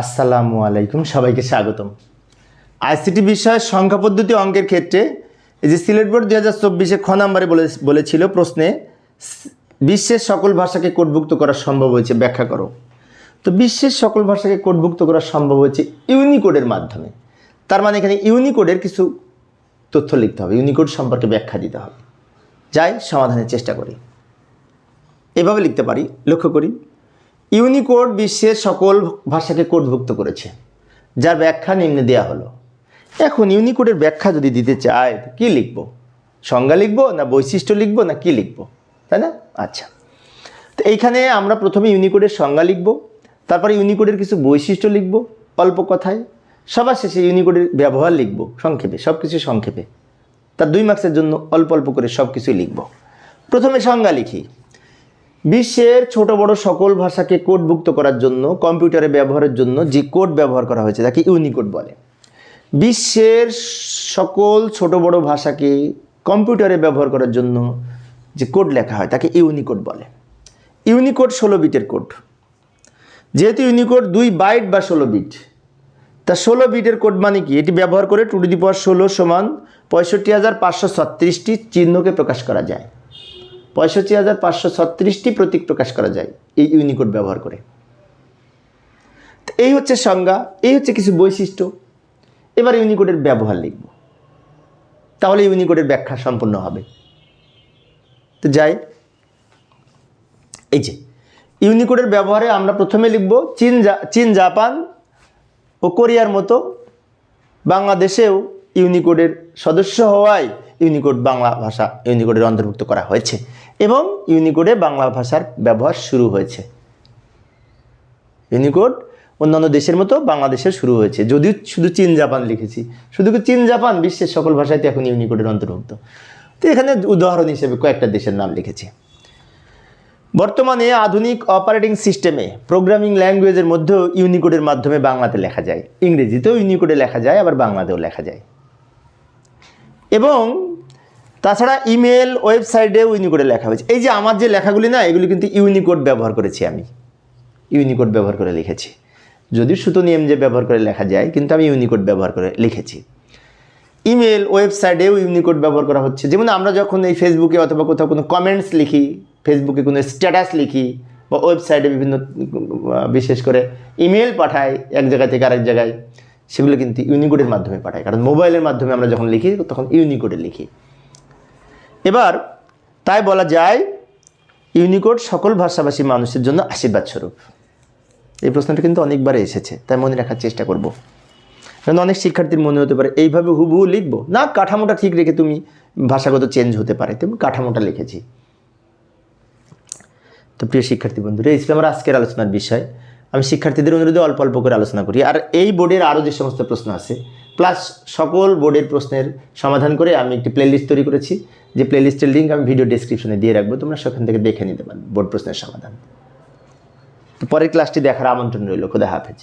আসসালামু আলাইকুম, সবাইকে স্বাগতম। আইসিটি বিষয়ে সংখ্যা পদ্ধতি অঙ্কের ক্ষেত্রে এই যে সিলেট বোর্ড দু হাজার চব্বিশে খ নাম্বারে বলে বলেছিল প্রশ্নে, বিশ্বের সকল ভাষাকে কোডভুক্ত করা সম্ভব হয়েছে, ব্যাখ্যা করো। তো বিশ্বের সকল ভাষাকে কোডভুক্ত করা সম্ভব হয়েছে ইউনিকোডের মাধ্যমে। তার মানে এখানে ইউনিকোডের কিছু তথ্য লিখতে হবে, ইউনিকোড সম্পর্কে ব্যাখ্যা দিতে হবে। যাই, সমাধানের চেষ্টা করি। এভাবে লিখতে পারি, লক্ষ্য করি। ইউনিকোড বিশ্বের সকল ভাষাকে কোডভুক্ত করেছে, যার ব্যাখ্যা নিম্নে দেওয়া হলো। এখন ইউনিকোডের ব্যাখ্যা যদি দিতে চায় কী লিখব? সংজ্ঞা লিখব না বৈশিষ্ট্য লিখব না কি লিখব? তাই না? আচ্ছা। তো এইখানে আমরা প্রথমে ইউনিকোডের সংজ্ঞা লিখব, তারপরে ইউনিকোডের কিছু বৈশিষ্ট্য লিখব, অল্প কথায়। সবার শেষে ইউনিকোডের ব্যবহার লিখব, সংক্ষেপে সব কিছু সংক্ষেপে। তার দুই মার্কসের জন্য অল্প অল্প করে সব কিছুই লিখব। প্রথমে সংজ্ঞা লিখি। বিশ্বের ছোট বড় সকল ভাষাকে কোডভুক্ত করার জন্য, কম্পিউটারে ব্যবহারের জন্য যে কোড ব্যবহার করা হয়েছে, তাকে ইউনিকোড বলে। বিশ্বের সকল ছোট বড় ভাষাকে কম্পিউটারে ব্যবহার করার জন্য যে কোড লেখা হয়, তাকে ইউনিকোড বলে। ইউনিকোড ষোলো বিটের কোড। যেহেতু ইউনিকোড দুই বাইট বা ষোলো বিট, তা ষোলো বিটের কোড মানে কি? এটি ব্যবহার করে টু দি পাওয়ার ষোলো সমান পঁয়ষট্টি হাজার পাঁচশো ছত্রিশটি চিহ্নকে প্রকাশ করা যায়। পঁয়ষট্টি হাজার পাঁচশো ছত্রিশটি প্রতীক প্রকাশ করা যায় এই ইউনিকোড ব্যবহার করে। এই হচ্ছে সংজ্ঞা, এই হচ্ছে কিছু বৈশিষ্ট্য। এবার ইউনিকোডের ব্যবহার লিখব। তাহলে ইউনিকোডের ব্যাখ্যা সম্পূর্ণ হবে। তো যাই, এই যে, ইউনিকোডের ব্যবহারে আমরা প্রথমে লিখব চীন চীন, জাপান ও কোরিয়ার মতো বাংলাদেশেও ইউনিকোডের সদস্য হওয়ায় ইউনিকোড বাংলা ভাষা ইউনিকোডের অন্তর্ভুক্ত করা হয়েছে এবং ইউনিকোডে বাংলা ভাষার ব্যবহার শুরু হয়েছে। ইউনিকোড অন্যান্য দেশের মতো বাংলাদেশে শুরু হয়েছে। যদিও শুধু চীন, জাপান লিখেছি। শুধু চীন, জাপান? বিশ্বের সকল ভাষাতে এখন ইউনিকোডের অন্তর্ভুক্ত। তো এখানে উদাহরণ হিসেবে কয়েকটা দেশের নাম লিখেছি। বর্তমানে আধুনিক অপারেটিং সিস্টেমে প্রোগ্রামিং ল্যাঙ্গুয়েজের মধ্যেও ইউনিকোডের মাধ্যমে বাংলাতে লেখা যায়। ইংরেজিতেও ইউনিকোডে লেখা যায়, আবার বাংলাতেও লেখা যায়। এবং তাছাড়া ইমেল ওয়েবসাইটেও ইউনিকোডে লেখা হয়েছে। এই যে আমার যে লেখাগুলি না, এগুলি কিন্তু ইউনিকোড ব্যবহার করেছি আমি। ইউনিকোড ব্যবহার করে লিখেছি। যদি সুতো নিয়ম যে ব্যবহার করে লেখা যায়, কিন্তু আমি ইউনিকোড ব্যবহার করে লিখেছি। ইমেল ওয়েবসাইটেও ইউনিকোড ব্যবহার করা হচ্ছে। যেমন আমরা যখন এই ফেসবুকে অথবা কোথাও কোনো কমেন্টস লিখি ফেসবুকে কোনো স্ট্যাটাস লিখি বা ওয়েবসাইটে বিভিন্ন বিশেষ করে ইমেল পাঠাই এক জায়গা থেকে আরেক জায়গায় সেগুলো কিন্তু ইউনিকোডের মাধ্যমে পাঠায়। কারণ মোবাইলের মাধ্যমে আমরা যখন লিখি, তখন ইউনিকোডে লিখি। এবার, তাই বলা যায় ইউনিকোড সকল ভাষাভাষী মানুষের জন্য আশীর্বাদ স্বরূপ এই প্রশ্নটা কিন্তু অনেকবার এসেছে, তাই মনে রাখার চেষ্টা করব। কারণ অনেক শিক্ষার্থীর মনে হতে পারে, এইভাবে হুবহু লিখব? না, কাঠামোটা ঠিক রেখে তুমি ভাষাগত চেঞ্জ হতে পারে, তেমন কাঠামোটা লিখেছি। তো প্রিয় শিক্ষার্থী বন্ধুরা, এই ছিল আমার আজকের আলোচনার বিষয়। আমি শিক্ষার্থীদের অনুরোধে অল্প অল্প করে আলোচনা করি। আর এই বোর্ডের আরও যে সমস্ত প্রশ্ন আছে প্লাস সকল বোর্ডের প্রশ্নের সমাধান করে আমি একটি প্লেলিস্ট তৈরি করেছি। যে প্লেলিস্টের লিঙ্ক আমি ভিডিও ডিসক্রিপশনে দিয়ে রাখব, তোমরা সেখান থেকে দেখে নিতে পারো বোর্ড প্রশ্নের সমাধান। তো পরের ক্লাসটি দেখার আমন্ত্রণ রইল। খোদা হাফেজ।